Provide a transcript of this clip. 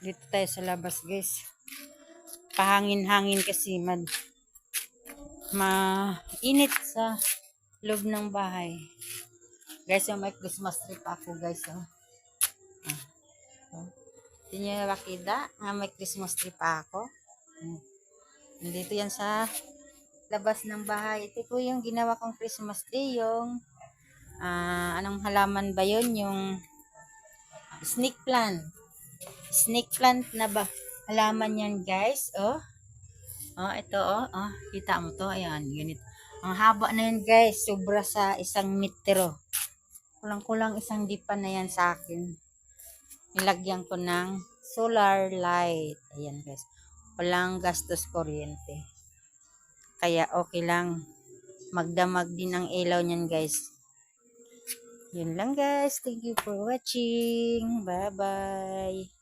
Dito tayo sa labas, guys. Pahangin-hangin kasi mad mainit sa loob ng bahay. Guys, yung may Christmas tree pa ako, guys. Oh. Ah. Oh. Hindi nakita nga may Christmas tree pa ako. Hmm. Nandito yan sa labas ng bahay. Ito po yung ginawa kong Christmas tree. Yung ah, anong halaman ba yun? Yung snake plant. Snake plant na ba? Halaman yan, guys. Oh. Oh, ito oh. Oh, kita mo to. Ayan, ganito. Ang haba na yan, guys. Sobra sa isang metro. Kulang-kulang isang dipa na yan sa akin. Nilagyan ko ng solar light. Ayan, guys. Walang gastos kuryente. Kaya okay lang. Magdamag din ang ilaw niyan, guys. Yun lang, guys. Thank you for watching. Bye-bye.